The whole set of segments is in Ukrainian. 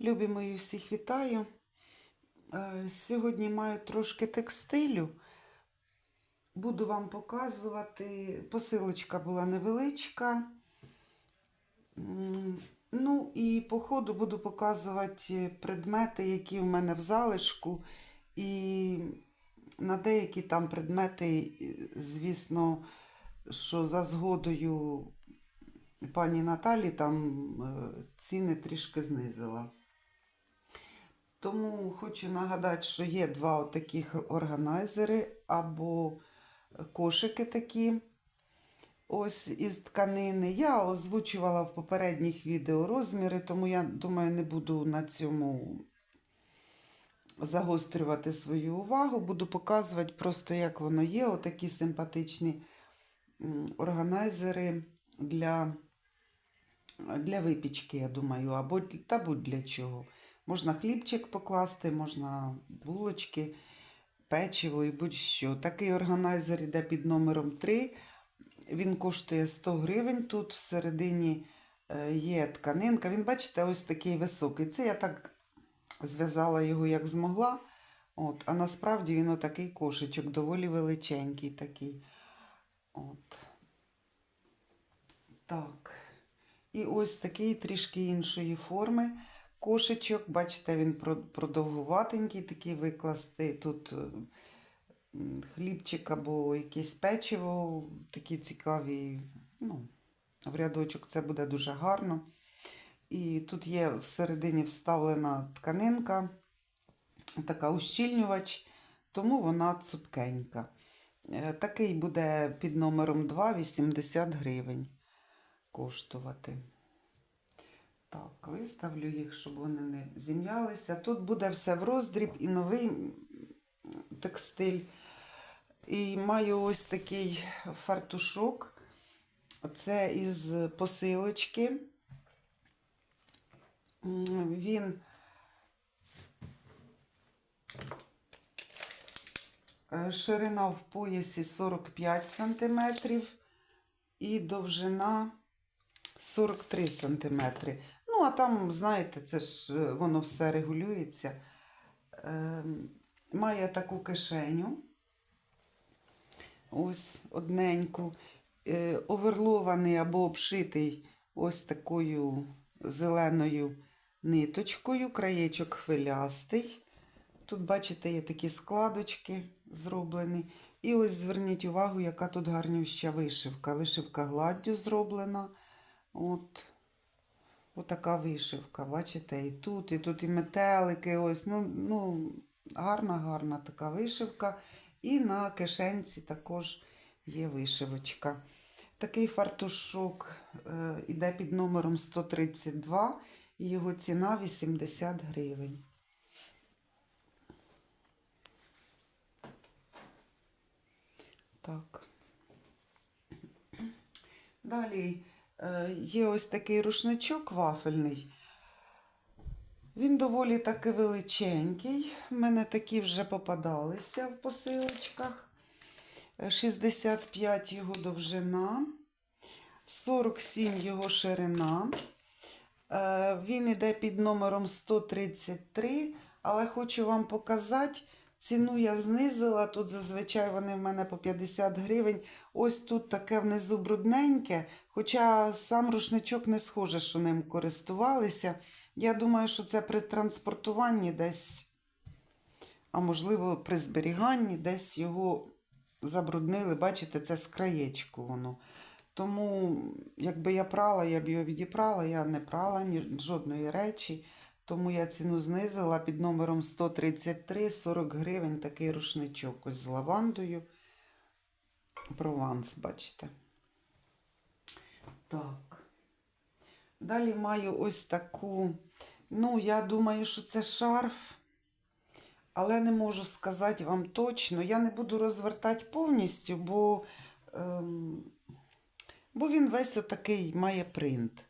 Любі мої, всіх вітаю. Е, Сьогодні маю трошки текстилю. Буду вам показувати. Посилочка була невеличка. Ну і по ходу буду показувати предмети, які в мене в залишку. І на деякі там предмети, звісно, що за згодою пані Наталі там е, ціни трішки знизила. Тому хочу нагадати, що є два таких органайзери або кошики такі. Ось із тканини. Я озвучувала в попередніх відео розміри, тому я думаю, не буду на цьому загострювати свою увагу. Буду показувати просто, як воно є. Отакі симпатичні органайзери для, для випічки, я думаю, або та будь-для чого. Можна хлібчик покласти, можна булочки, печиво і будь-що. Такий органайзер йде під номером 3. Він коштує 100 гривень. Тут всередині е, є тканинка. Він, бачите, ось такий високий. Це я так зв'язала його як змогла. От, а насправді він отакий кошечок, доволі величенький такий. От. Так. І ось такий трішки іншої форми кошечок. Бачите, він про- продовгуватенький, такий викласти тут е, хлібчик або якесь печиво, такі цікаві. Ну, в рядочок це буде дуже гарно. І тут є всередині вставлена тканинка, така ущільнювач, тому вона цупкенька. Е, Такий буде під номером 2 80 гривень коштувати. Так, виставлю їх, щоб вони не зім'ялися. Тут буде все в роздріб і новий текстиль. І маю ось такий фартушок. Це із посилочки. Він е, ширина в поясі 45 см і довжина 43 см. Ну, а там, знаєте, це ж е, воно все регулюється. Ем, Має таку кишеню. Ось одненьку. Е, Оверлований або обшитий ось такою зеленою ниточкою, краєчок хвилястий. Тут, бачите, є такі складочки зроблені. І ось зверніть увагу, яка тут гарнюща вишивка. Вишивка гладдю зроблена. От. Отака вишивка, бачите, і тут, і тут і метелики. Ось, ну, ну, гарна, гарна така вишивка. І на кишенці також є вишивочка. Такий фартушок е, іде під номером 132, і його ціна 80 гривень. Так. Далі є ось такий рушничок вафельний. Він доволі таки величенький. У мене такі вже попадалися в посилочках. Е, 65 його довжина, 47 його ширина. Е, Він іде під номером 133, але хочу вам показати. Ціну я знизила. Тут зазвичай вони в мене по 50 гривень. Ось тут таке внизу брудненьке, хоча сам рушничок не схоже, що ним користувалися. Я думаю, що це при транспортуванні десь, а можливо, при зберіганні десь його забруднили. Бачите, це з краєчку воно. Тому, якби я прала, я б його відіпрала, я не прала ні, жодної речі. Тому я ціну знизила під номером 133 40 гривень такий рушничок ось з лавандою. Прованс, бачите. Так. Далі маю ось таку. Ну, я думаю, що це шарф, але не можу сказати вам точно. Я не буду розвертати повністю, бо, ем, бо він весь отакий має принт.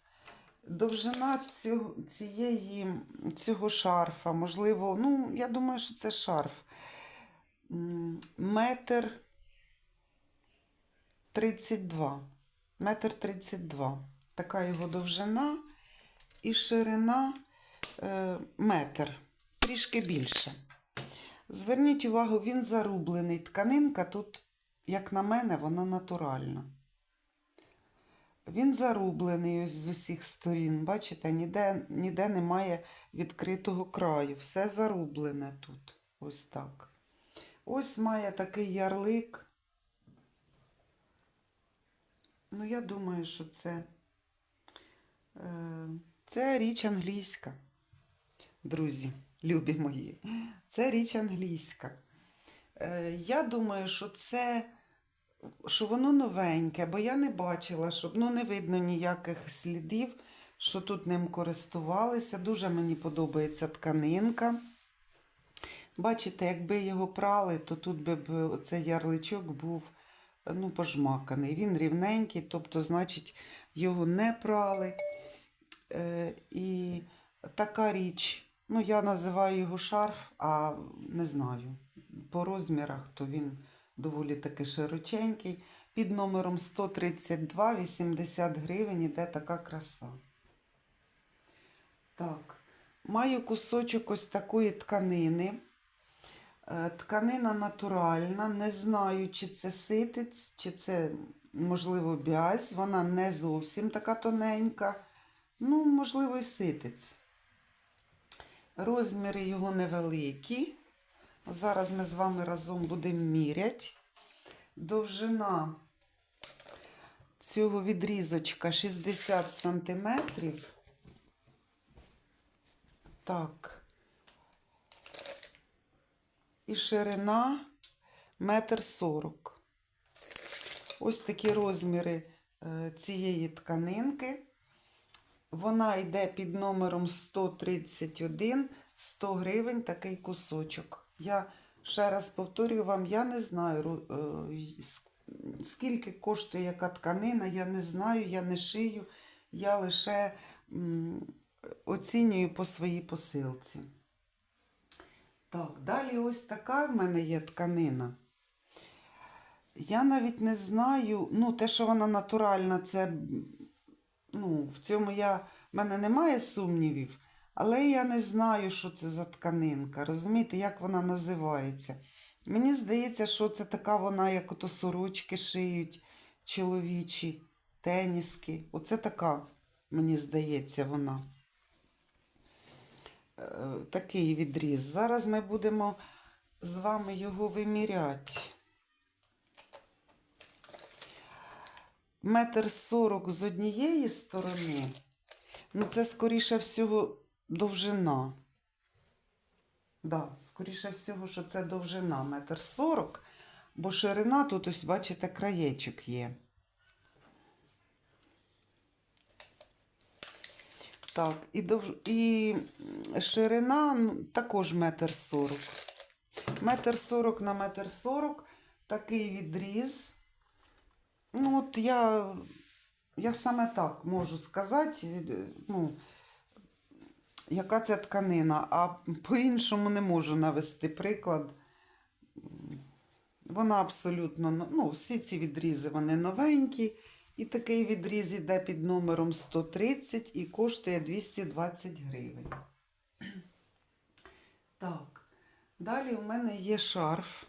Довжина цього, цієї, цього шарфа, можливо, ну, я думаю, що це шарф. Метр 32. Метр 32. Така його довжина і ширина е, метр, трішки більше. Зверніть увагу, він зарублений. Тканинка тут, як на мене, вона натуральна. Він зарублений ось з усіх сторін. Бачите, ніде, ніде немає відкритого краю. Все зарублене тут. Ось так. Ось має такий ярлик. Ну, я думаю, що це, е, це річ англійська. Друзі, любі мої. Це річ англійська. Е, я думаю, що це що воно новеньке, бо я не бачила, щоб ну, не видно ніяких слідів, що тут ним користувалися. Дуже мені подобається тканинка. Бачите, якби його прали, то тут би цей ярличок був ну, пожмаканий. Він рівненький, тобто, значить, його не прали. Е, і така річ, ну, я називаю його шарф, а не знаю. По розмірах, то він доволі таки широченький. Під номером 132, 80 гривень іде така краса. Так, маю кусочок ось такої тканини. Е, Тканина натуральна. Не знаю, чи це ситець, чи це, можливо, бязь. Вона не зовсім така тоненька. Ну, можливо, і ситець. Розміри його невеликі. Зараз ми з вами разом будемо міряти. Довжина цього відрізочка 60 сантиметрів. Так. І ширина метр сорок. Ось такі розміри е, цієї тканинки. Вона йде під номером 131, 100 гривень такий кусочок. Я ще раз повторюю вам, я не знаю, е, скільки коштує яка тканина, я не знаю, я не шию, я лише оцінюю по своїй посилці. Так, далі ось така в мене є тканина. Я навіть не знаю, ну, те, що вона натуральна, це ну, в цьому я, в мене немає сумнівів, але я не знаю, що це за тканинка. Розумієте, як вона називається. Мені здається, що це така вона, як ото сорочки шиють чоловічі, теніски. Оце така, мені здається, вона. Е, Такий відріз. Зараз ми будемо з вами його виміряти. Метр сорок з однієї сторони. Ну, це, скоріше всього, довжина. Да, скоріше всього, що це довжина метр сорок, бо ширина тут, ось, бачите, краєчок є. Так, і, дов... і ширина ну, також метр сорок. Метр сорок на метр сорок. Такий відріз. Ну, от я, я саме так можу сказати, ну, яка це тканина, а по-іншому не можу навести приклад. Вона абсолютно, ну, всі ці відрізи вони новенькі. І такий відріз іде під номером 130 і коштує 220 гривень. Так, далі у мене є шарф.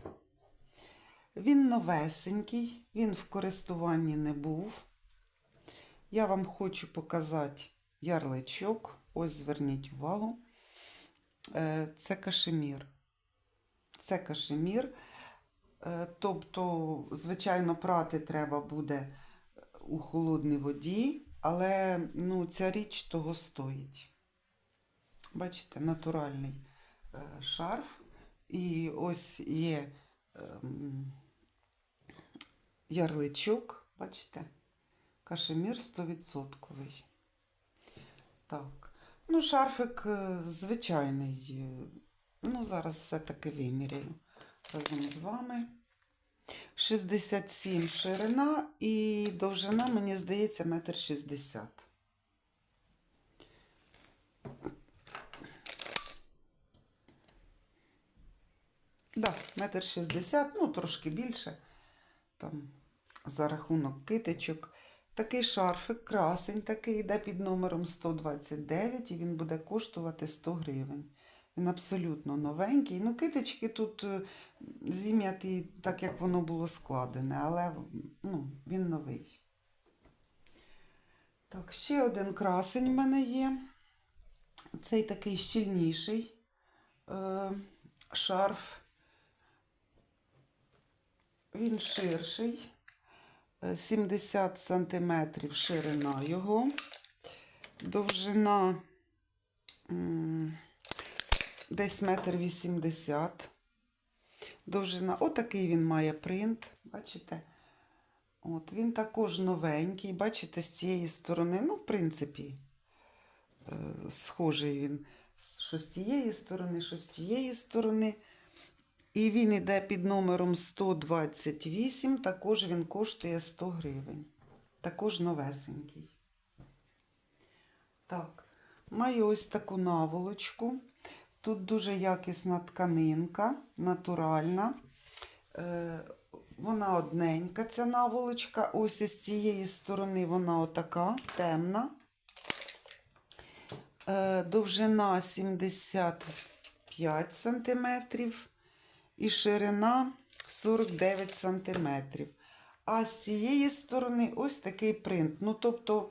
Він новесенький, він в користуванні не був. Я вам хочу показати ярличок. Ось зверніть увагу. Е, Це кашемір. Це кашемір. Е, Тобто, звичайно, прати треба буде у холодній воді, але ну, ця річ того стоїть. Бачите, натуральний е, шарф. І ось є ем, ярличок, бачите, кашемір 100%. Так. Ну, шарфик е, звичайний. Ну, зараз все-таки виміряю разом з вами. 67 ширина і довжина, мені здається, метр 60. Да, метр 60, ну трошки більше. Там за рахунок китичок. Такий шарфик, красень такий, йде під номером 129 і він буде коштувати 100 гривень. Він абсолютно новенький. Ну, китички тут е, зім'яті, так як воно було складене, але ну, він новий. Так, ще один красень в мене є. Цей такий щільніший е, шарф. Він ширший. Е, 70 сантиметрів ширина його. Довжина десь метр вісімдесят. Довжина, отакий він має принт, бачите? От, він також новенький, бачите, з цієї сторони, ну, в принципі, е, схожий він. Що з цієї сторони, що з цієї сторони. І він йде під номером 128, також він коштує 100 гривень. Також новесенький. Так, маю ось таку наволочку. Тут дуже якісна тканинка, натуральна. Е, вона одненька, ця наволочка. Ось із цієї сторони вона отака, темна. Е, довжина 75 сантиметрів і ширина 49 сантиметрів. А з цієї сторони ось такий принт. Ну, тобто,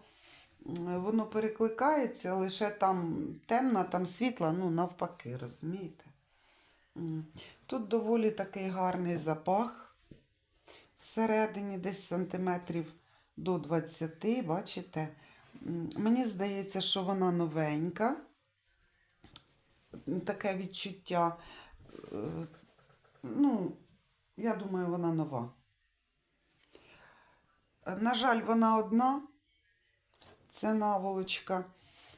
воно перекликається, лише там темна, там світла, ну, навпаки, розумієте? Тут доволі такий гарний запах. Всередині десь сантиметрів до 20, бачите? Мені здається, що вона новенька. Таке відчуття. Ну, я думаю, вона нова. На жаль, вона одна. Це наволочка.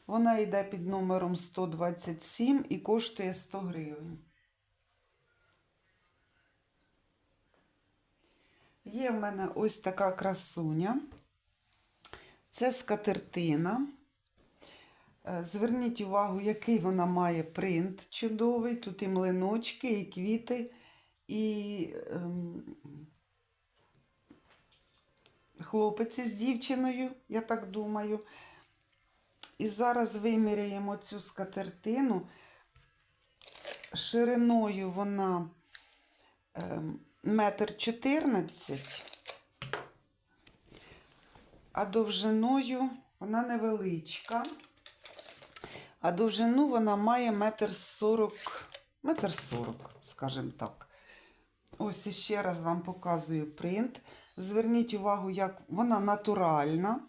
Вона йде під номером 127 і коштує 100 гривень. Є в мене ось така красуня. Це скатертина. Е, Зверніть увагу, який вона має принт чудовий. Тут і млиночки, і квіти, і ем, хлопець із дівчиною, я так думаю. І зараз виміряємо цю скатертину. Шириною вона ем, метр чотирнадцять, а довжиною вона невеличка. А довжину вона має метр сорок, метр сорок, скажімо так. Ось іще раз вам показую принт. Зверніть увагу, як вона натуральна,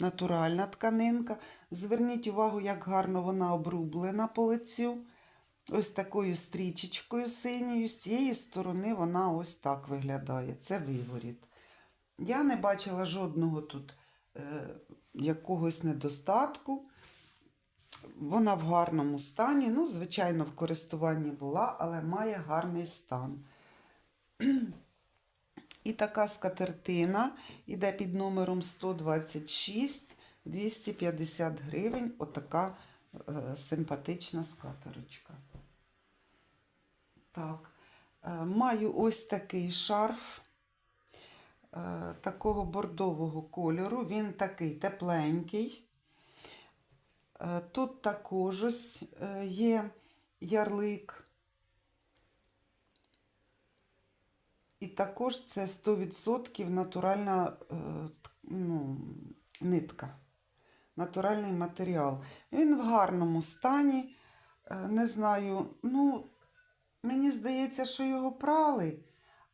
натуральна тканинка. Зверніть увагу, як гарно вона обрублена по лицю. Ось такою стрічечкою синьою. З цієї сторони вона ось так виглядає. Це виворіт. Я не бачила жодного тут е, якогось недостатку. Вона в гарному стані. Ну, звичайно, в користуванні була, але має гарний стан. І така скатертина йде під номером 126 250 гривень. Отака е, симпатична скатерочка. Так, е, маю ось такий шарф е, такого бордового кольору. Він такий тепленький. Е, Тут також ось е, є ярлик. І також це 100% натуральна е, ну, нитка, натуральний матеріал. Він в гарному стані. Е, Не знаю, ну, мені здається, що його прали,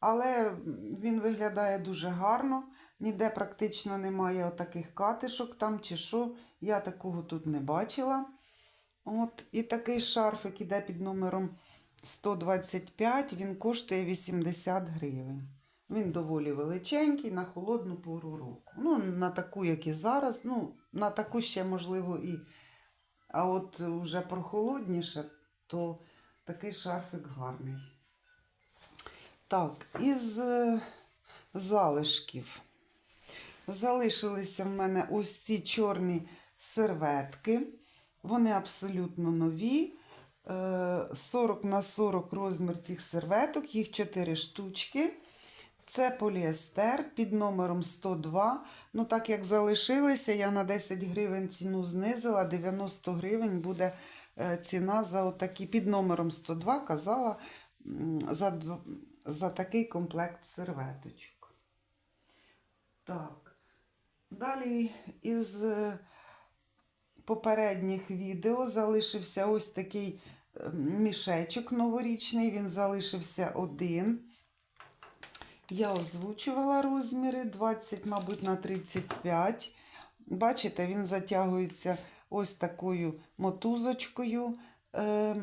але він виглядає дуже гарно. Ніде практично немає отаких катишок там чи що. Я такого тут не бачила. От, і такий шарфик іде під номером 125, він коштує 80 гривень. Він доволі величенький на холодну пору року. Ну, на таку, як і зараз, ну, на таку ще можливо і. А от вже прохолодніше, то такий шарфик гарний. Так, із е, залишків. Залишилися в мене ось ці чорні серветки. Вони абсолютно нові. Е, 40 на 40 розмір цих серветок, їх 4 штучки. Це поліестер під номером 102. Ну, так як залишилися, я на 10 гривень ціну знизила, 90 гривень буде е, ціна за отакі під номером 102, казала за, за такий комплект серветочок. Так. Далі із е, попередніх відео залишився ось такий е, мішечок новорічний. Він залишився один. Я озвучувала розміри 20, мабуть, на 35. Бачите, він затягується ось такою мотузочкою. Е,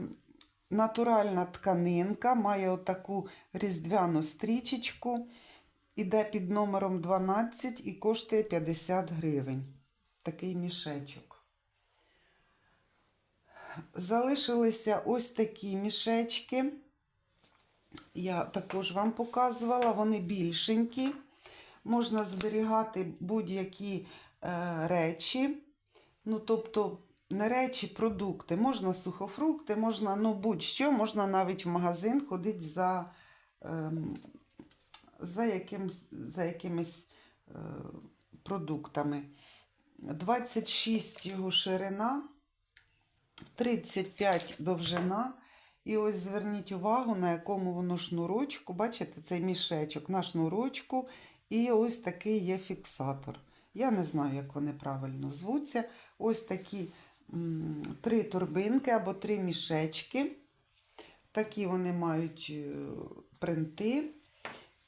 натуральна тканинка, має отаку різдвяну стрічечку. Іде під номером 12 і коштує 50 гривень. Такий мішечок. Залишилися ось такі мішечки. Я також вам показувала, вони більшенькі. Можна зберігати будь-які е, речі. Ну, тобто, не речі, продукти. Можна сухофрукти, можна ну, будь-що, можна навіть в магазин ходити за, ем, за, якимсь, за якимись е, продуктами. 26 його ширина, 35 довжина. І ось зверніть увагу, на якому воно шнурочку. Бачите, цей мішечок на шнурочку. І ось такий є фіксатор. Я не знаю, як вони правильно звуться. Ось такі три торбинки або три мішечки. Такі вони мають е, принти.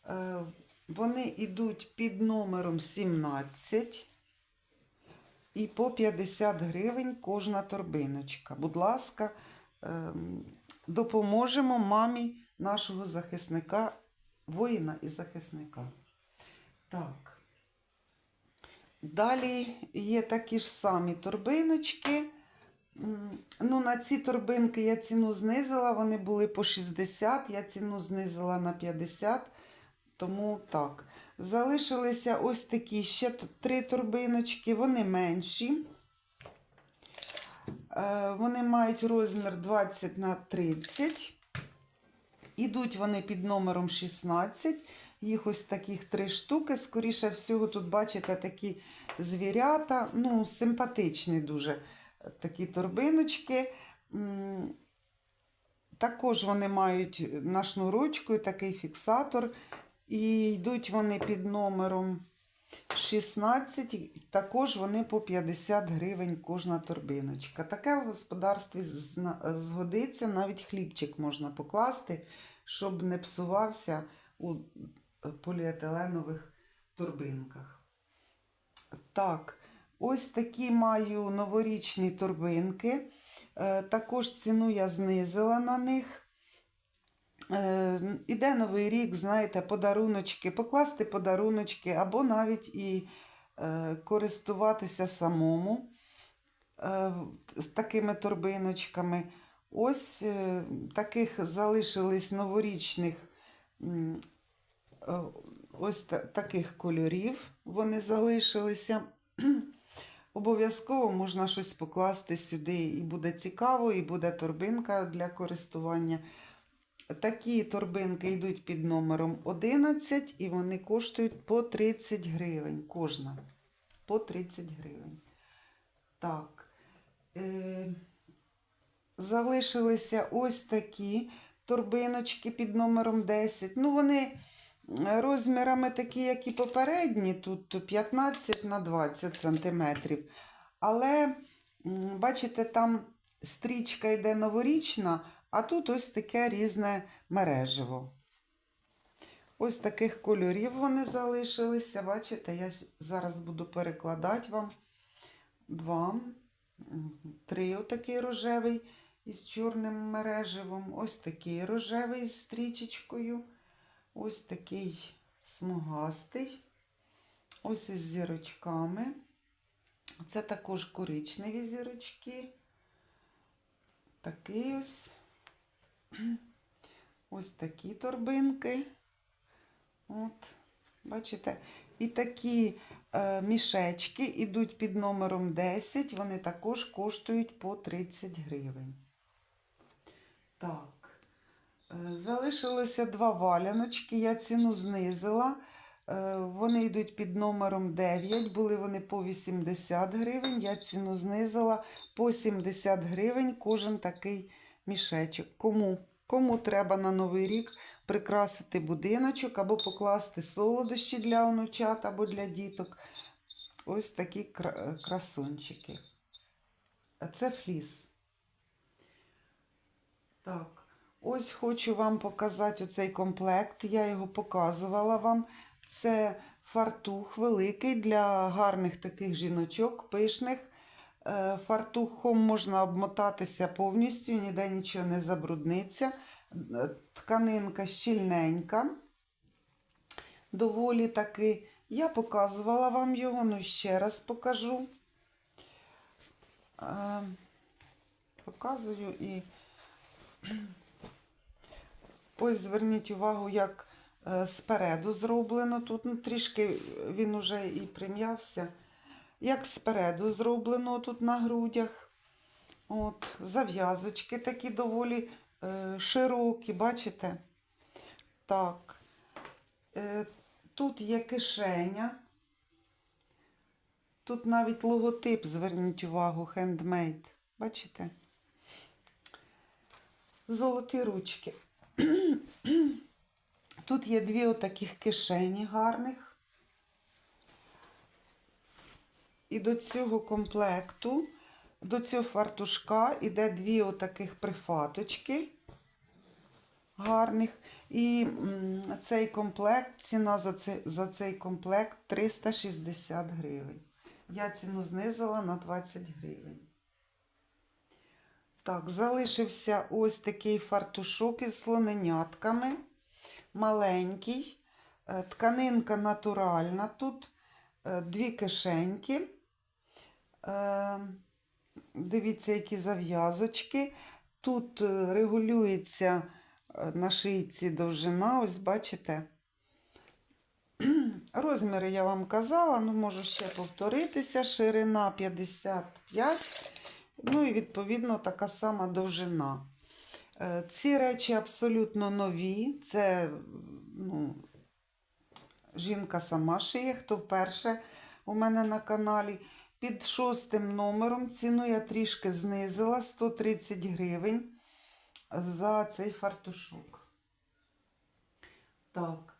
Е, Вони йдуть під номером 17 і по 50 гривень кожна торбиночка. Будь ласка, ем, допоможемо мамі нашого захисника, воїна і захисника. Так. Далі є такі ж самі торбиночки. Ну, на ці торбинки я ціну знизила, вони були по 60, я ціну знизила на 50, тому так. Залишилися ось такі ще три торбиночки, вони менші. Е, Вони мають розмір 20 на 30. Ідуть вони під номером 16. Їх ось таких три штуки. Скоріше всього, тут бачите такі звірята. Ну, симпатичні дуже такі торбиночки. Також вони мають на шнурочку і такий фіксатор. І йдуть вони під номером 16, також вони по 50 гривень кожна торбиночка. Таке в господарстві згодиться, навіть хлібчик можна покласти, щоб не псувався у поліетиленових торбинках. Так, ось такі маю новорічні торбинки. Е, Також ціну я знизила на них. Е, Іде новий рік, знаєте, подаруночки, покласти подаруночки, або навіть і е, користуватися самому е, з такими торбиночками. Ось таких залишились новорічних ось таких кольорів вони залишилися. Обов'язково можна щось покласти сюди, і буде цікаво, і буде торбинка для користування. Такі торбинки йдуть під номером 11 і вони коштують по 30 гривень. Кожна. По 30 гривень. Так. Е, залишилися ось такі торбиночки під номером 10. Ну, вони е, розмірами такі, як і попередні, тут 15 на 20 сантиметрів. Але, бачите, там стрічка йде новорічна, а тут ось таке різне мережево. Ось таких кольорів вони залишилися. Бачите, я зараз буду перекладати вам два, три отакий рожевий із чорним мережевом, ось такий рожевий з стрічечкою, ось такий смугастий, ось із зірочками. Це також коричневі зірочки. Такий ось. Ось такі торбинки. От, бачите, і такі е, мішечки йдуть під номером 10, вони також коштують по 30 гривень. Так. Е, Залишилося два валяночки, я ціну знизила. Е, Вони йдуть під номером 9, були вони по 80 гривень. Я ціну знизила по 70 гривень кожен такий мішечок. Кому? Кому треба на Новий рік прикрасити будиночок або покласти солодощі для онучат або для діток. Ось такі кра- красунчики. Це фліс. Так, ось хочу вам показати оцей комплект. Я його показувала вам. Це фартух великий для гарних таких жіночок, пишних. Е, Фартухом можна обмотатися повністю, ніде нічого не забрудниться. Е, Тканинка щільненька. Доволі таки. Я показувала вам його, ну ще раз покажу. Е, Показую і ось зверніть увагу, як спереду зроблено. Тут ну, трішки він уже і прим'явся. Як спереду зроблено тут на грудях. От, зав'язочки такі доволі е, широкі, бачите? Так. Е, тут є кишеня. Тут навіть логотип, зверніть увагу, хендмейд. Бачите? Золоті ручки. Тут є дві отаких кишені гарних. І до цього комплекту, до цього фартушка іде дві отаких прифаточки гарних. І цей комплект, ціна за цей, за цей комплект 360 гривень. Я ціну знизила на 20 гривень. Так, залишився ось такий фартушок із слоненятками. Маленький. Е, Тканинка натуральна. Тут е, дві кишеньки. Е, Дивіться, які зав'язочки. Тут е, регулюється е, на шийці довжина, ось бачите. Розміри я вам казала, ну можу ще повторитися. Ширина 55, ну і відповідно така сама довжина. Е, Ці речі абсолютно нові. Це ну, жінка сама шиє, хто вперше у мене на каналі. Під шостим номером ціну я трішки знизила 130 гривень за цей фартушок. Так.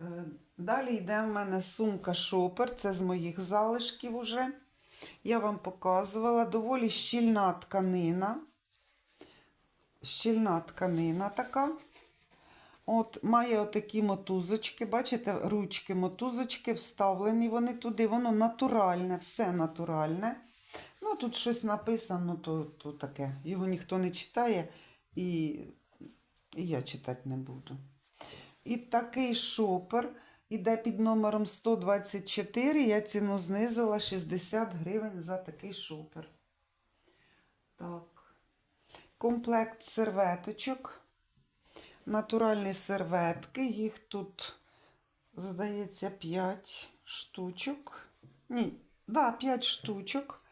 е, Далі йде в мене сумка шопер, це з моїх залишків уже. Я вам показувала доволі щільна тканина. Щільна тканина така. От, має отакі мотузочки, бачите, ручки, мотузочки вставлені вони туди. Воно натуральне, все натуральне. Ну, тут щось написано, то, то таке. Його ніхто не читає, і, і я читати не буду. І такий шопер іде під номером 124. Я ціну знизила 60 гривень за такий шопер. Так. Комплект серветочок. Натуральні серветки. Їх тут, здається, 5 штучок. Ні, да, 5 штучок.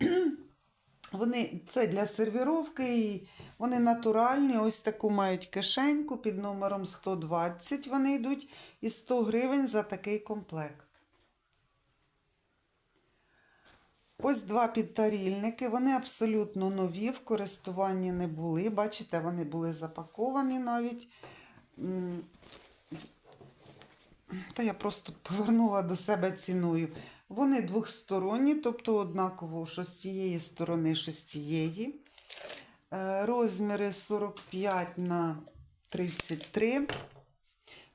Вони це для сервіровки, і вони натуральні. Ось таку мають кишеньку під номером 120. Вони йдуть і 100 гривень за такий комплект. Ось два підтарільники. Вони абсолютно нові, в користуванні не були. Бачите, вони були запаковані навіть. Та я просто повернула до себе ціною. Вони двохсторонні, тобто однаково, що з цієї сторони, що з цієї. Е, Розміри 45 на 33.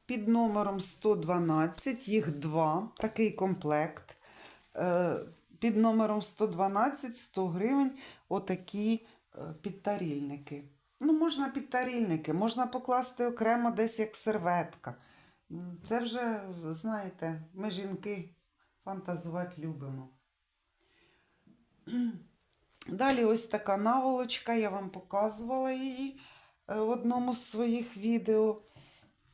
Під номером 112, їх два, такий комплект. Під номером 112 100 гривень отакі е, підтарільники. Ну, можна підтарільники, можна покласти окремо десь як серветка. Це вже, знаєте, ми жінки фантазувати любимо. Далі ось така наволочка, я вам показувала її е, в одному з своїх відео.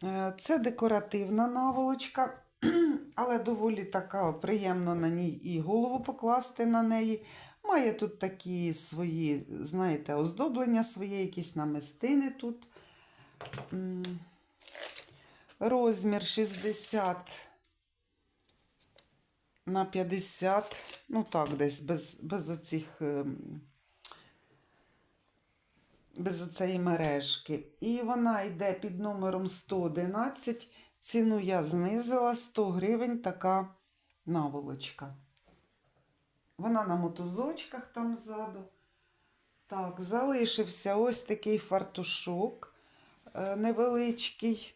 Е, Це декоративна наволочка, але доволі така приємно на ній і голову покласти на неї. Має тут такі свої, знаєте, оздоблення свої, якісь намистини тут. Розмір 60 на 50. Ну так, десь без, без оцих. ем, Без оцеї мережки. І вона йде під номером 111. Ціну я знизила 100 гривень така наволочка. Вона на мотузочках там ззаду. Так, залишився ось такий фартушок е, невеличкий.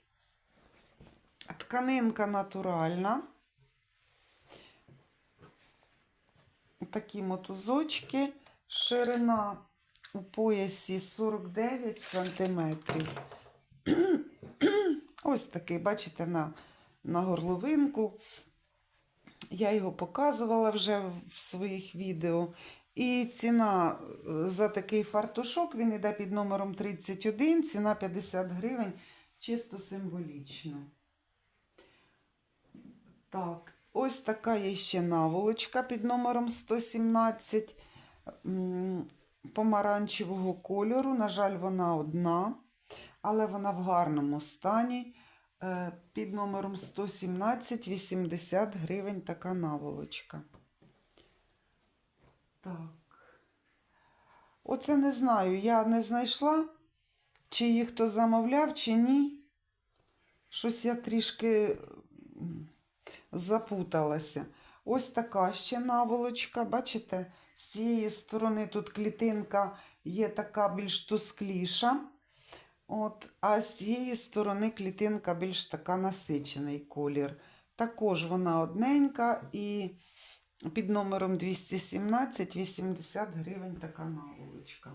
Тканинка натуральна. Такі мотузочки. Ширина у поясі 49 сантиметрів. Ось такий, бачите, на, на горловинку. Я його показувала вже в своїх відео. І ціна е, за такий фартушок, він йде під номером 31, ціна 50 гривень, чисто символічно. Так, ось така є ще наволочка під номером 117 помаранчевого кольору. На жаль, вона одна, але вона в гарному стані. Е, Під номером 117 80 гривень така наволочка. Так. Оце не знаю. Я не знайшла, чи їх хто замовляв, чи ні. Щось я трішки запуталася. Ось така ще наволочка, бачите? З цієї сторони тут клітинка є така більш тускліша. От, а з цієї сторони клітинка більш така насичений колір. Також вона одненька і під номером 217 80 гривень така наволочка.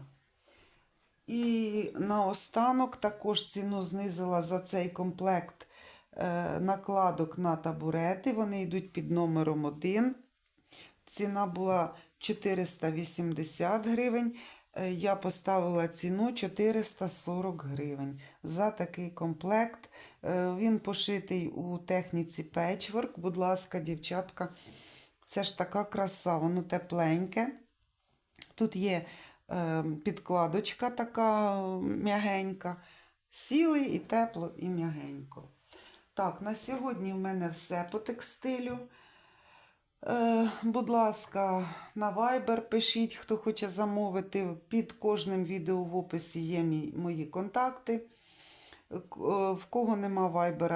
І наостанок також ціну знизила за цей комплект е, накладок на табурети. Вони йдуть під номером 1. Ціна була 480 гривень. Е, Я поставила ціну 440 гривень за такий комплект. Е, Він пошитий у техніці печворк. Будь ласка, дівчатка, це ж така краса, воно тепленьке. Тут є е, підкладочка така м'ягенька. Сіли і тепло, і м'ягенько. Так, на сьогодні в мене все по текстилю. Е, будь ласка, на Viber пишіть, хто хоче замовити. Під кожним відео в описі є мої контакти. Е, В кого нема Viber,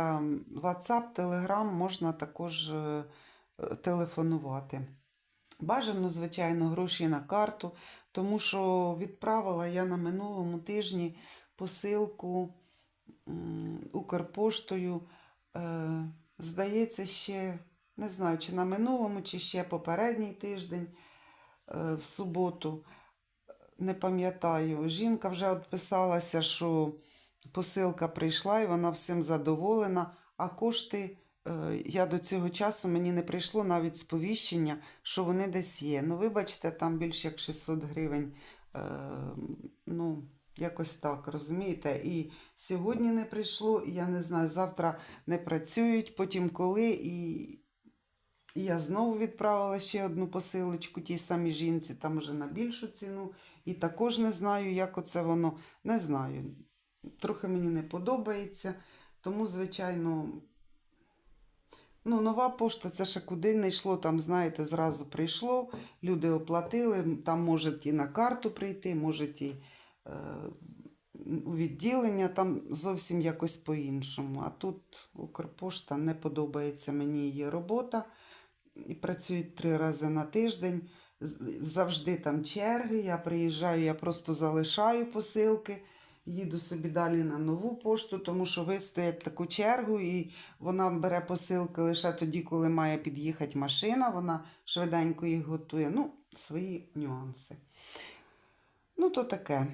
WhatsApp, Telegram, можна також е, телефонувати. Бажано, звичайно, гроші на карту, тому що відправила я на минулому тижні посилку Укрпоштою. Здається, ще не знаю, чи на минулому, чи ще попередній тиждень е, в суботу. Не пам'ятаю. Жінка вже відписалася, що посилка прийшла і вона всім задоволена, а кошти. е, Я до цього часу мені не прийшло навіть сповіщення, що вони десь є. Ну, вибачте, там більше як 600 гривень. Е, ну, якось так, розумієте? І сьогодні не прийшло, і я не знаю, завтра не працюють, потім коли. І, і я знову відправила ще одну посилочку тій самій жінці, там вже на більшу ціну. І також не знаю, як оце воно. Не знаю. Трохи мені не подобається. Тому, звичайно, ну, нова пошта це ще куди не йшло. Там, знаєте, зразу прийшло, люди оплатили, там можуть і на карту прийти, можуть і е, у відділення, там зовсім якось по-іншому. А тут Укрпошта не подобається мені її робота. І працюють три рази на тиждень. Завжди там черги. Я приїжджаю, я просто залишаю посилки, їду собі далі на нову пошту, тому що вистоять таку чергу, і вона бере посилки лише тоді, коли має під'їхати машина. Вона швиденько їх готує. Ну, свої нюанси. Ну, то таке.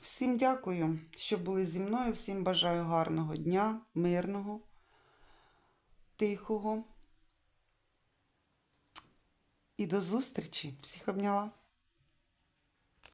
Всім дякую, що були зі мною. Всім бажаю гарного дня, мирного, тихого. І до зустрічі. Всіх обняла.